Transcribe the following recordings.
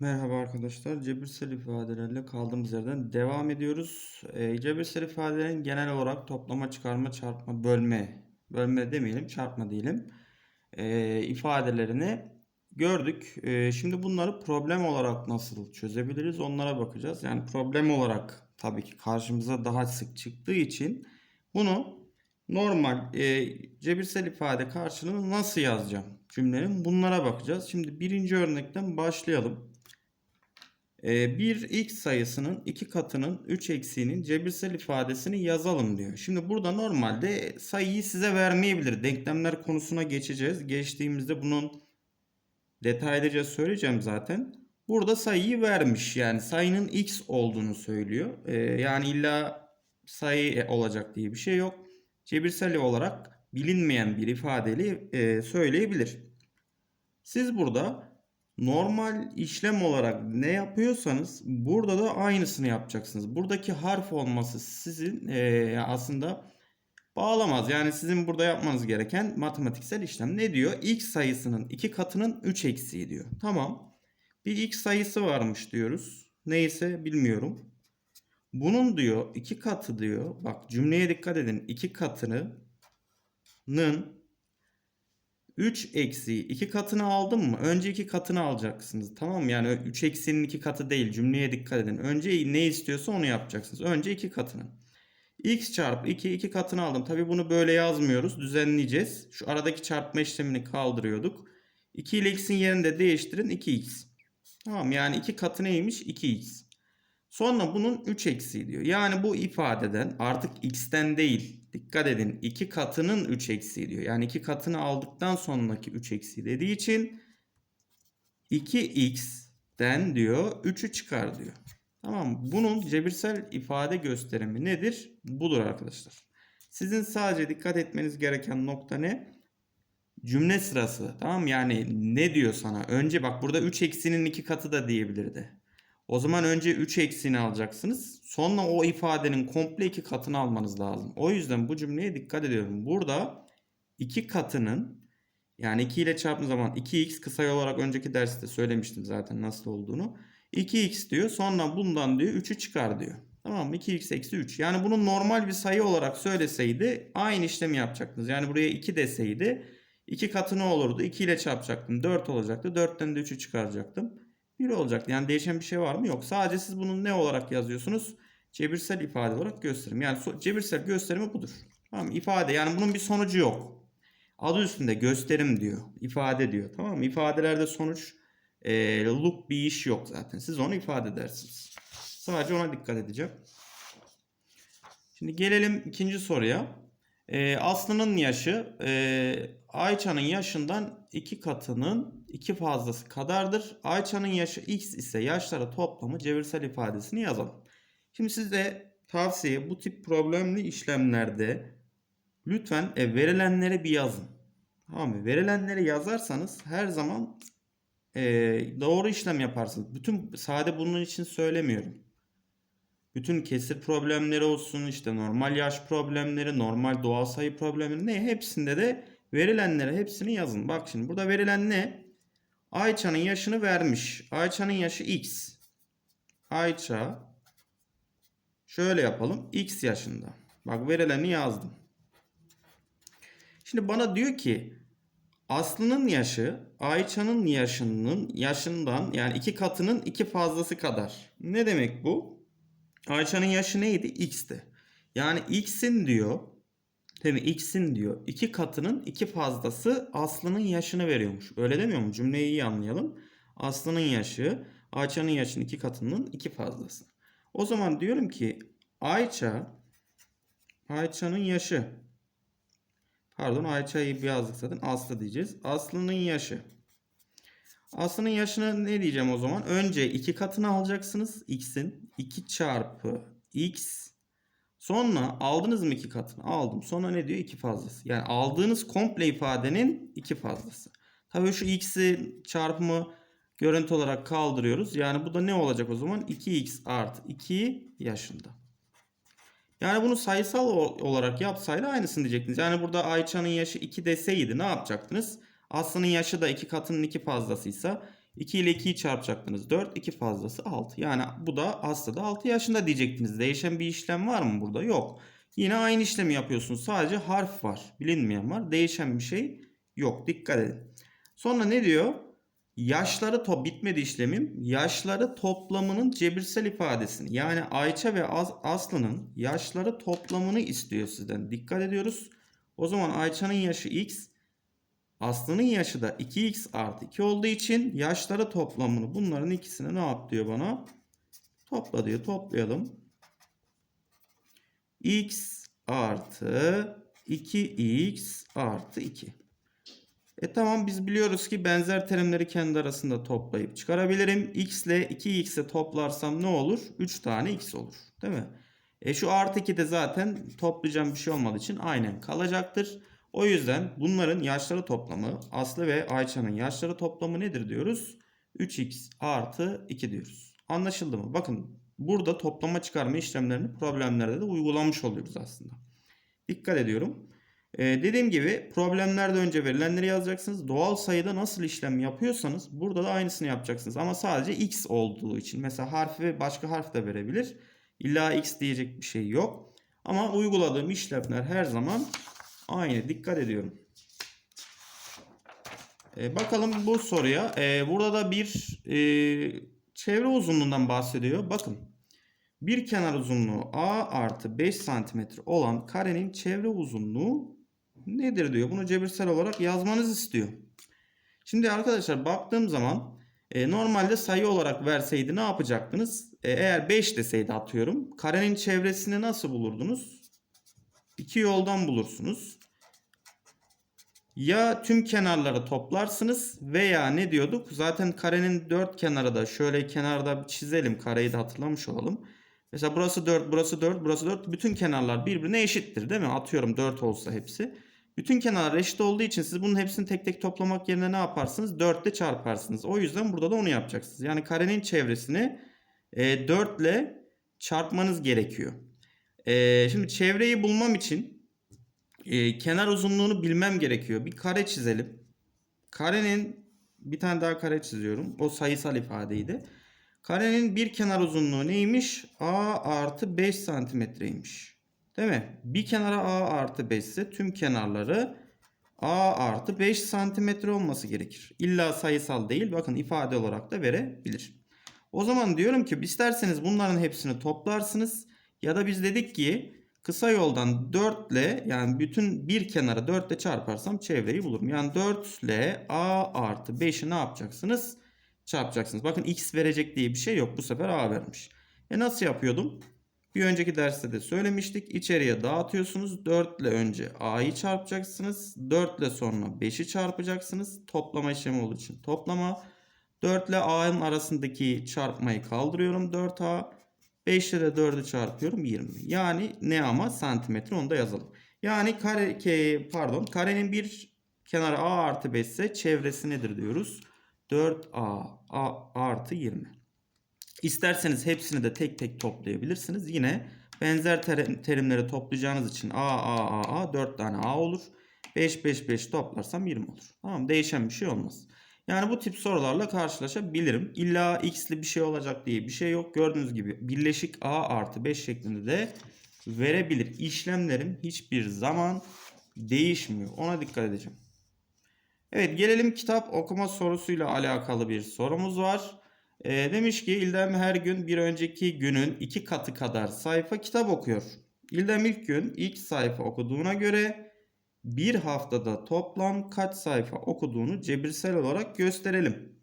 Merhaba arkadaşlar. Cebirsel ifadelerle kaldığımız yerden devam ediyoruz. Ee, cebirsel ifadelerin genel olarak toplama, çıkarma, çarpma, bölme, bölme demeyelim, çarpma diyelim. Ee, ifadelerini gördük. Ee, şimdi bunları problem olarak nasıl çözebiliriz onlara bakacağız. Yani problem olarak tabii ki karşımıza daha sık çıktığı için bunu normal e, cebirsel ifade karşılığını nasıl yazacağım cümlenin bunlara bakacağız. Şimdi birinci örnekten başlayalım. Ee, bir x sayısının iki katının 3 eksiğinin cebirsel ifadesini yazalım diyor. Şimdi burada normalde sayıyı size vermeyebilir. Denklemler konusuna geçeceğiz. Geçtiğimizde bunun detaylıca söyleyeceğim zaten. Burada sayıyı vermiş. Yani sayının x olduğunu söylüyor. Ee, yani illa sayı olacak diye bir şey yok. Cebirsel olarak bilinmeyen bir ifadeli e, söyleyebilir. Siz burada normal işlem olarak ne yapıyorsanız burada da aynısını yapacaksınız. Buradaki harf olması sizin eee, aslında bağlamaz. Yani sizin burada yapmanız gereken matematiksel işlem. Ne diyor? X sayısının iki katının 3 eksiği diyor. Tamam. Bir x sayısı varmış diyoruz. Neyse bilmiyorum. Bunun diyor iki katı diyor. Bak cümleye dikkat edin. iki katının 3 eksiği 2 katını aldım mı? Önce 2 katını alacaksınız. Tamam mı? Yani 3 eksiğinin 2 katı değil. Cümleye dikkat edin. Önce ne istiyorsa onu yapacaksınız. Önce 2 katını. x çarpı 2 2 katını aldım. Tabi bunu böyle yazmıyoruz. Düzenleyeceğiz. Şu aradaki çarpma işlemini kaldırıyorduk. 2 ile x'in yerini de değiştirin. 2x. Tamam yani 2 katı neymiş? 2x. Sonra bunun 3 eksiği diyor. Yani bu ifadeden artık x'ten değil. Dikkat edin 2 katının 3 eksiği diyor. Yani 2 katını aldıktan sonraki 3 eksiği dediği için 2x'ten diyor 3'ü çıkar diyor. Tamam? Bunun cebirsel ifade gösterimi nedir? Budur arkadaşlar. Sizin sadece dikkat etmeniz gereken nokta ne? Cümle sırası. Tamam? Yani ne diyor sana? Önce bak burada 3 eksiğinin 2 katı da diyebilirdi. O zaman önce 3 eksiğini alacaksınız. Sonra o ifadenin komple 2 katını almanız lazım. O yüzden bu cümleye dikkat ediyorum. Burada 2 katının yani 2 ile çarptığım zaman 2x kısa olarak önceki derste söylemiştim zaten nasıl olduğunu. 2x diyor sonra bundan diyor 3'ü çıkar diyor. Tamam mı? 2x eksi 3. Yani bunu normal bir sayı olarak söyleseydi aynı işlemi yapacaktınız. Yani buraya 2 deseydi 2 katı ne olurdu? 2 ile çarpacaktım. 4 olacaktı. 4'ten de 3'ü çıkaracaktım. 1 olacak. Yani değişen bir şey var mı? Yok. Sadece siz bunu ne olarak yazıyorsunuz? Cebirsel ifade olarak gösterim. Yani so- cebirsel gösterimi budur. Tamam mı? İfade. Yani bunun bir sonucu yok. Adı üstünde gösterim diyor. ifade diyor. Tamam mı? İfadelerde sonuç e, look bir iş yok zaten. Siz onu ifade edersiniz. Sadece ona dikkat edeceğim. Şimdi gelelim ikinci soruya. E, Aslı'nın yaşı e, Ayça'nın yaşından iki katının iki fazlası kadardır. Ayça'nın yaşı x ise yaşları toplamı cebirsel ifadesini yazalım. Şimdi size tavsiye bu tip problemli işlemlerde lütfen e, verilenleri bir yazın. Tamam mı? Verilenleri yazarsanız her zaman e, doğru işlem yaparsınız. Bütün sade bunun için söylemiyorum. Bütün kesir problemleri olsun, işte normal yaş problemleri, normal doğal sayı problemleri ne hepsinde de verilenlere hepsini yazın. Bak şimdi burada verilen ne? Ayça'nın yaşını vermiş. Ayça'nın yaşı x. Ayça şöyle yapalım. x yaşında. Bak verileni yazdım. Şimdi bana diyor ki Aslı'nın yaşı Ayça'nın yaşının yaşından yani iki katının iki fazlası kadar. Ne demek bu? Ayça'nın yaşı neydi? X'ti. Yani X'in diyor değil? X'in diyor iki katının iki fazlası Aslı'nın yaşını veriyormuş. Öyle demiyor mu? Cümleyi iyi anlayalım. Aslı'nın yaşı Ayça'nın yaşının iki katının iki fazlası. O zaman diyorum ki Ayça Ayça'nın yaşı Pardon Ayça'yı bir yazdık zaten. Aslı diyeceğiz. Aslı'nın yaşı. Aslı'nın yaşını ne diyeceğim o zaman? Önce iki katını alacaksınız. X'in. 2 çarpı X. Sonra aldınız mı iki katını? Aldım. Sonra ne diyor? 2 fazlası. Yani aldığınız komple ifadenin iki fazlası. Tabii şu X'i çarpımı görüntü olarak kaldırıyoruz. Yani bu da ne olacak o zaman? 2X artı 2 yaşında. Yani bunu sayısal olarak yapsaydı aynısını diyecektiniz. Yani burada Ayça'nın yaşı 2 deseydi ne yapacaktınız? Aslı'nın yaşı da 2 katının 2 fazlasıysa 2 ile 2'yi çarpacaktınız 4. 2 fazlası 6. Yani bu da aslında 6 yaşında diyecektiniz. Değişen bir işlem var mı burada? Yok. Yine aynı işlemi yapıyorsunuz. Sadece harf var. Bilinmeyen var. Değişen bir şey yok. Dikkat edin. Sonra ne diyor? Yaşları top bitmedi işlemim. Yaşları toplamının cebirsel ifadesini yani Ayça ve As- Aslı'nın yaşları toplamını istiyor sizden. Dikkat ediyoruz. O zaman Ayça'nın yaşı x, Aslı'nın yaşı da 2x artı 2 olduğu için yaşları toplamını bunların ikisini ne yap diyor bana? Topla diyor. Toplayalım. x artı 2x artı 2. E tamam biz biliyoruz ki benzer terimleri kendi arasında toplayıp çıkarabilirim. x ile 2x'e toplarsam ne olur? 3 tane x olur. Değil mi? E şu artı 2 de zaten toplayacağım bir şey olmadığı için aynen kalacaktır. O yüzden bunların yaşları toplamı Aslı ve Ayça'nın yaşları toplamı nedir diyoruz? 3x artı 2 diyoruz. Anlaşıldı mı? Bakın burada toplama çıkarma işlemlerini problemlerde de uygulamış oluyoruz aslında. Dikkat ediyorum. Ee, dediğim gibi problemlerde önce verilenleri yazacaksınız. Doğal sayıda nasıl işlem yapıyorsanız burada da aynısını yapacaksınız. Ama sadece x olduğu için. Mesela harfi ve başka harf de verebilir. İlla x diyecek bir şey yok. Ama uyguladığım işlemler her zaman aynı. Dikkat ediyorum. Ee, bakalım bu soruya. Ee, burada da bir e, çevre uzunluğundan bahsediyor. Bakın. Bir kenar uzunluğu a artı 5 santimetre olan karenin çevre uzunluğu nedir diyor. Bunu cebirsel olarak yazmanız istiyor. Şimdi arkadaşlar baktığım zaman e, normalde sayı olarak verseydi ne yapacaktınız? E, eğer 5 deseydi atıyorum. Karenin çevresini nasıl bulurdunuz? İki yoldan bulursunuz. Ya tüm kenarları toplarsınız veya ne diyorduk? Zaten karenin dört kenarı da şöyle kenarda çizelim. Kareyi de hatırlamış olalım. Mesela burası 4, burası 4, burası 4. Bütün kenarlar birbirine eşittir değil mi? Atıyorum 4 olsa hepsi. Bütün kenarlar eşit olduğu için siz bunun hepsini tek tek toplamak yerine ne yaparsınız? 4 ile çarparsınız. O yüzden burada da onu yapacaksınız. Yani karenin çevresini e, 4 ile çarpmanız gerekiyor. E, şimdi çevreyi bulmam için e, kenar uzunluğunu bilmem gerekiyor. Bir kare çizelim. Karenin bir tane daha kare çiziyorum. O sayısal ifadeydi. Karenin bir kenar uzunluğu neymiş? A artı 5 santimetreymiş. Değil mi? Bir kenara A artı 5 ise tüm kenarları A artı 5 santimetre olması gerekir. İlla sayısal değil. Bakın ifade olarak da verebilir. O zaman diyorum ki isterseniz bunların hepsini toplarsınız. Ya da biz dedik ki kısa yoldan 4 ile yani bütün bir kenarı 4 ile çarparsam çevreyi bulurum. Yani 4 ile A artı 5'i ne yapacaksınız? çarpacaksınız. Bakın x verecek diye bir şey yok. Bu sefer a vermiş. E nasıl yapıyordum? Bir önceki derste de söylemiştik. İçeriye dağıtıyorsunuz. 4 ile önce a'yı çarpacaksınız. 4 ile sonra 5'i çarpacaksınız. Toplama işlemi olduğu için toplama. 4 ile a'nın arasındaki çarpmayı kaldırıyorum. 4a. 5 ile de 4'ü çarpıyorum 20. Yani ne ama santimetre onu da yazalım. Yani kare ke- pardon karenin bir kenarı a artı 5 ise çevresi nedir diyoruz. 4a a artı 20. İsterseniz hepsini de tek tek toplayabilirsiniz. Yine benzer terim, terimleri toplayacağınız için a a a a 4 tane a olur. 5 5 5 toplarsam 20 olur. Tamam değişen bir şey olmaz. Yani bu tip sorularla karşılaşabilirim. İlla x'li bir şey olacak diye bir şey yok. Gördüğünüz gibi birleşik a artı 5 şeklinde de verebilir. İşlemlerim hiçbir zaman değişmiyor. Ona dikkat edeceğim. Evet gelelim kitap okuma sorusuyla alakalı bir sorumuz var. Ee, demiş ki İldem her gün bir önceki günün iki katı kadar sayfa kitap okuyor. İldem ilk gün ilk sayfa okuduğuna göre bir haftada toplam kaç sayfa okuduğunu cebirsel olarak gösterelim.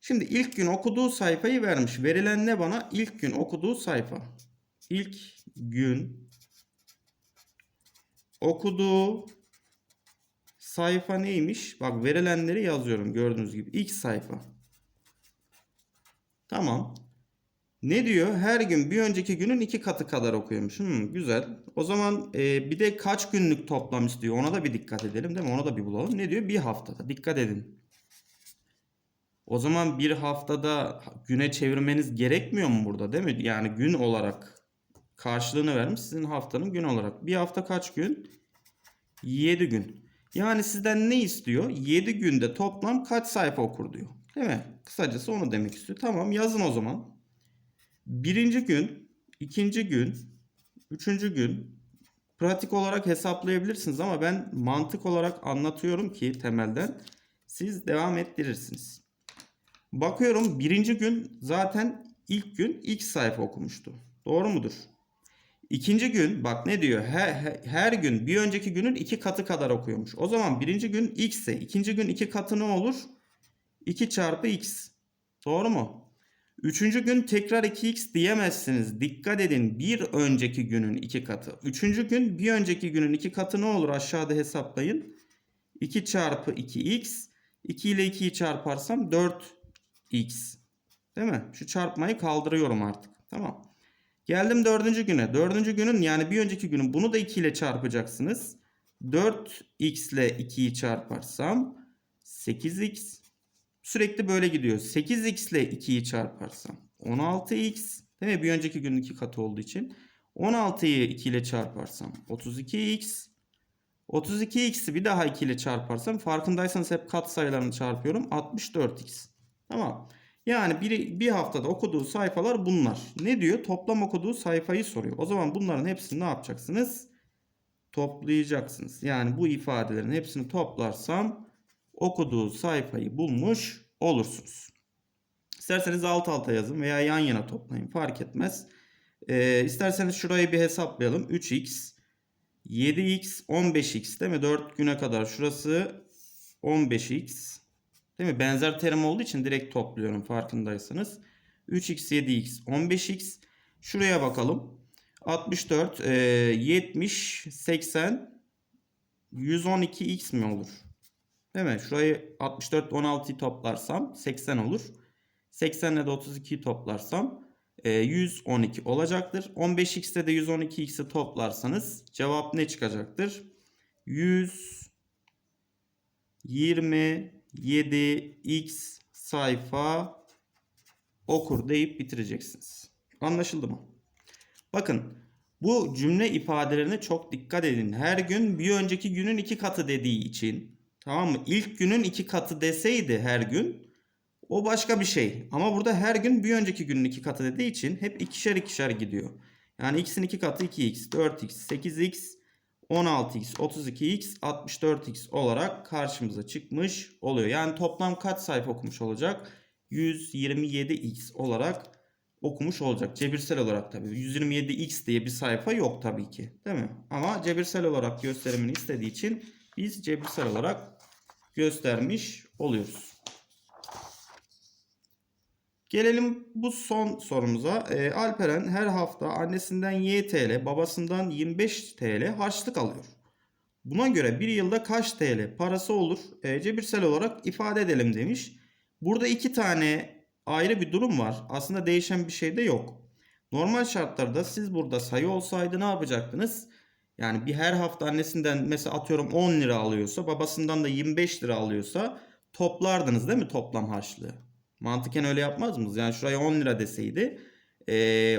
Şimdi ilk gün okuduğu sayfayı vermiş. Verilen ne bana? İlk gün okuduğu sayfa. İlk gün okuduğu sayfa neymiş? Bak verilenleri yazıyorum gördüğünüz gibi. İlk sayfa. Tamam. Ne diyor? Her gün bir önceki günün iki katı kadar okuyormuş. Hmm, güzel. O zaman e, bir de kaç günlük toplam istiyor? Ona da bir dikkat edelim değil mi? Ona da bir bulalım. Ne diyor? Bir haftada. Dikkat edin. O zaman bir haftada güne çevirmeniz gerekmiyor mu burada değil mi? Yani gün olarak karşılığını vermiş sizin haftanın gün olarak. Bir hafta kaç gün? 7 gün. Yani sizden ne istiyor? 7 günde toplam kaç sayfa okur diyor. Değil mi? Kısacası onu demek istiyor. Tamam yazın o zaman. Birinci gün, ikinci gün, üçüncü gün pratik olarak hesaplayabilirsiniz ama ben mantık olarak anlatıyorum ki temelden siz devam ettirirsiniz. Bakıyorum birinci gün zaten ilk gün ilk sayfa okumuştu. Doğru mudur? İkinci gün bak ne diyor? Her, her, gün bir önceki günün iki katı kadar okuyormuş. O zaman birinci gün x ise ikinci gün iki katı ne olur? 2 çarpı x. Doğru mu? Üçüncü gün tekrar 2x diyemezsiniz. Dikkat edin bir önceki günün iki katı. Üçüncü gün bir önceki günün iki katı ne olur aşağıda hesaplayın. 2 çarpı 2x. 2 ile 2'yi çarparsam 4x. Değil mi? Şu çarpmayı kaldırıyorum artık. Tamam. Geldim dördüncü güne. Dördüncü günün yani bir önceki günün bunu da 2 ile çarpacaksınız. 4x ile 2'yi çarparsam 8x. Sürekli böyle gidiyor. 8x ile 2'yi çarparsam 16x. Değil mi? Bir önceki günün iki katı olduğu için. 16'yı 2 ile çarparsam 32x. 32x'i bir daha 2 ile çarparsam farkındaysanız hep kat sayılarını çarpıyorum. 64x. Tamam. Yani bir, bir haftada okuduğu sayfalar bunlar. Ne diyor? Toplam okuduğu sayfayı soruyor. O zaman bunların hepsini ne yapacaksınız? Toplayacaksınız. Yani bu ifadelerin hepsini toplarsam okuduğu sayfayı bulmuş olursunuz. İsterseniz alt alta yazın veya yan yana toplayın fark etmez. Ee, isterseniz şurayı bir hesaplayalım. 3x, 7x, 15x değil mi? 4 güne kadar şurası 15x. Değil mi? Benzer terim olduğu için direkt topluyorum farkındaysanız. 3x, 7x, 15x. Şuraya bakalım. 64, e, 70, 80, 112x mi olur? Değil mi? Şurayı 64 16'yı toplarsam 80 olur. 80 ile de 32'yi toplarsam e, 112 olacaktır. 15x'te de 112x'i toplarsanız cevap ne çıkacaktır? 127x sayfa okur deyip bitireceksiniz. Anlaşıldı mı? Bakın bu cümle ifadelerine çok dikkat edin. Her gün bir önceki günün iki katı dediği için Tamam mı? İlk günün iki katı deseydi her gün o başka bir şey. Ama burada her gün bir önceki günün iki katı dediği için hep ikişer ikişer gidiyor. Yani x'in iki katı 2x, 4x, 8x, 16x, 32x, 64x olarak karşımıza çıkmış oluyor. Yani toplam kaç sayfa okumuş olacak? 127x olarak okumuş olacak. Cebirsel olarak tabii. 127x diye bir sayfa yok tabii ki. Değil mi? Ama cebirsel olarak gösterimini istediği için biz cebirsel olarak göstermiş oluyoruz. Gelelim bu son sorumuza. E, Alperen her hafta annesinden Y TL, babasından 25 TL harçlık alıyor. Buna göre bir yılda kaç TL parası olur? E, cebirsel olarak ifade edelim demiş. Burada iki tane ayrı bir durum var. Aslında değişen bir şey de yok. Normal şartlarda siz burada sayı olsaydı ne yapacaktınız? Yani bir her hafta annesinden mesela atıyorum 10 lira alıyorsa babasından da 25 lira alıyorsa toplardınız değil mi toplam harçlığı? Mantıken öyle yapmaz mısınız? Yani şuraya 10 lira deseydi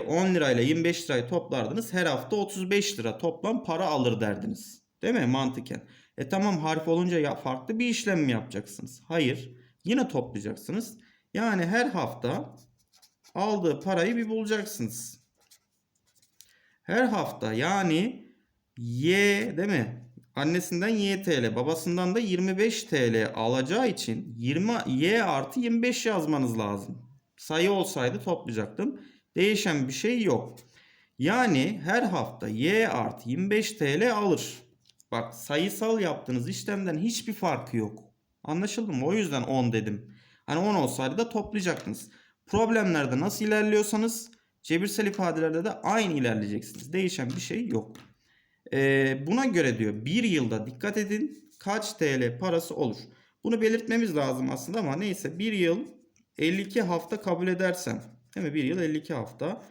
10 lirayla 25 lirayı toplardınız. Her hafta 35 lira toplam para alır derdiniz. Değil mi mantıken? E tamam harf olunca ya farklı bir işlem mi yapacaksınız? Hayır. Yine toplayacaksınız. Yani her hafta aldığı parayı bir bulacaksınız. Her hafta yani Y değil mi? Annesinden Y TL, babasından da 25 TL alacağı için 20 Y artı 25 yazmanız lazım. Sayı olsaydı toplayacaktım. Değişen bir şey yok. Yani her hafta Y artı 25 TL alır. Bak sayısal yaptığınız işlemden hiçbir farkı yok. Anlaşıldı mı? O yüzden 10 dedim. Hani 10 olsaydı da toplayacaktınız. Problemlerde nasıl ilerliyorsanız cebirsel ifadelerde de aynı ilerleyeceksiniz. Değişen bir şey yok. Ee, buna göre diyor bir yılda dikkat edin kaç TL parası olur. Bunu belirtmemiz lazım aslında ama neyse bir yıl 52 hafta kabul edersem değil mi? Bir yıl 52 hafta.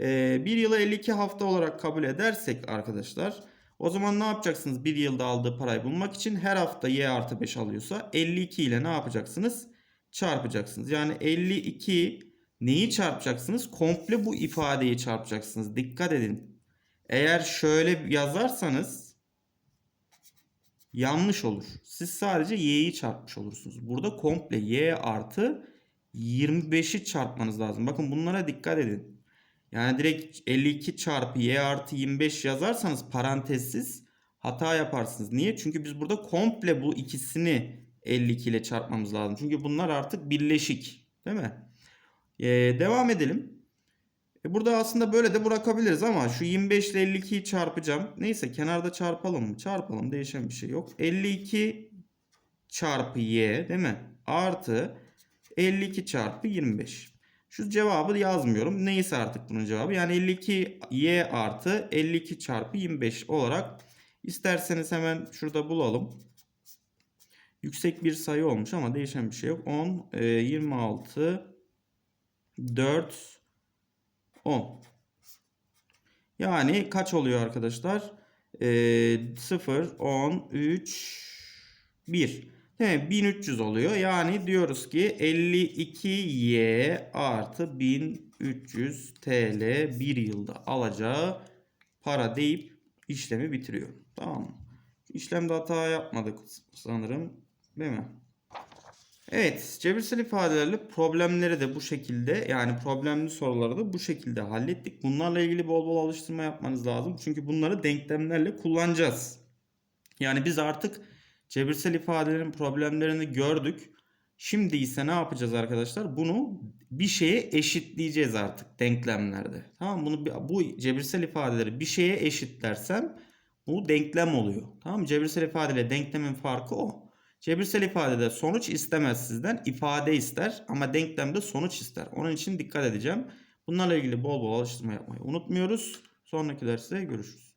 Ee, bir yılı 52 hafta olarak kabul edersek arkadaşlar o zaman ne yapacaksınız bir yılda aldığı parayı bulmak için her hafta y artı 5 alıyorsa 52 ile ne yapacaksınız? Çarpacaksınız. Yani 52 neyi çarpacaksınız? Komple bu ifadeyi çarpacaksınız. Dikkat edin. Eğer şöyle yazarsanız yanlış olur. Siz sadece y'yi çarpmış olursunuz. Burada komple y artı 25'i çarpmanız lazım. Bakın bunlara dikkat edin. Yani direkt 52 çarpı y artı 25 yazarsanız parantezsiz hata yaparsınız. Niye? Çünkü biz burada komple bu ikisini 52 ile çarpmamız lazım. Çünkü bunlar artık birleşik. Değil mi? Ee, devam edelim. E burada aslında böyle de bırakabiliriz ama şu 25 ile 52'yi çarpacağım. Neyse kenarda çarpalım mı? Çarpalım. Değişen bir şey yok. 52 çarpı y değil mi? Artı 52 çarpı 25. Şu cevabı yazmıyorum. Neyse artık bunun cevabı. Yani 52 y artı 52 çarpı 25 olarak isterseniz hemen şurada bulalım. Yüksek bir sayı olmuş ama değişen bir şey yok. 10, e, 26, 4, 10. Yani kaç oluyor arkadaşlar? E, 0, 10, 3, 1. Değil mi? 1300 oluyor. Yani diyoruz ki 52y artı 1300 TL bir yılda alacağı para deyip işlemi bitiriyor. Tamam mı? İşlemde hata yapmadık sanırım. Değil mi? Evet, cebirsel ifadelerle problemleri de bu şekilde yani problemli soruları da bu şekilde hallettik. Bunlarla ilgili bol bol alıştırma yapmanız lazım. Çünkü bunları denklemlerle kullanacağız. Yani biz artık cebirsel ifadelerin problemlerini gördük. Şimdi ise ne yapacağız arkadaşlar? Bunu bir şeye eşitleyeceğiz artık denklemlerde. Tamam? Bunu bu cebirsel ifadeleri bir şeye eşitlersem bu denklem oluyor. Tamam mı? Cebirsel ifadeyle denklemin farkı o. Cebirsel ifadede sonuç istemez sizden. ifade ister ama denklemde sonuç ister. Onun için dikkat edeceğim. Bunlarla ilgili bol bol alıştırma yapmayı unutmuyoruz. Sonraki derste görüşürüz.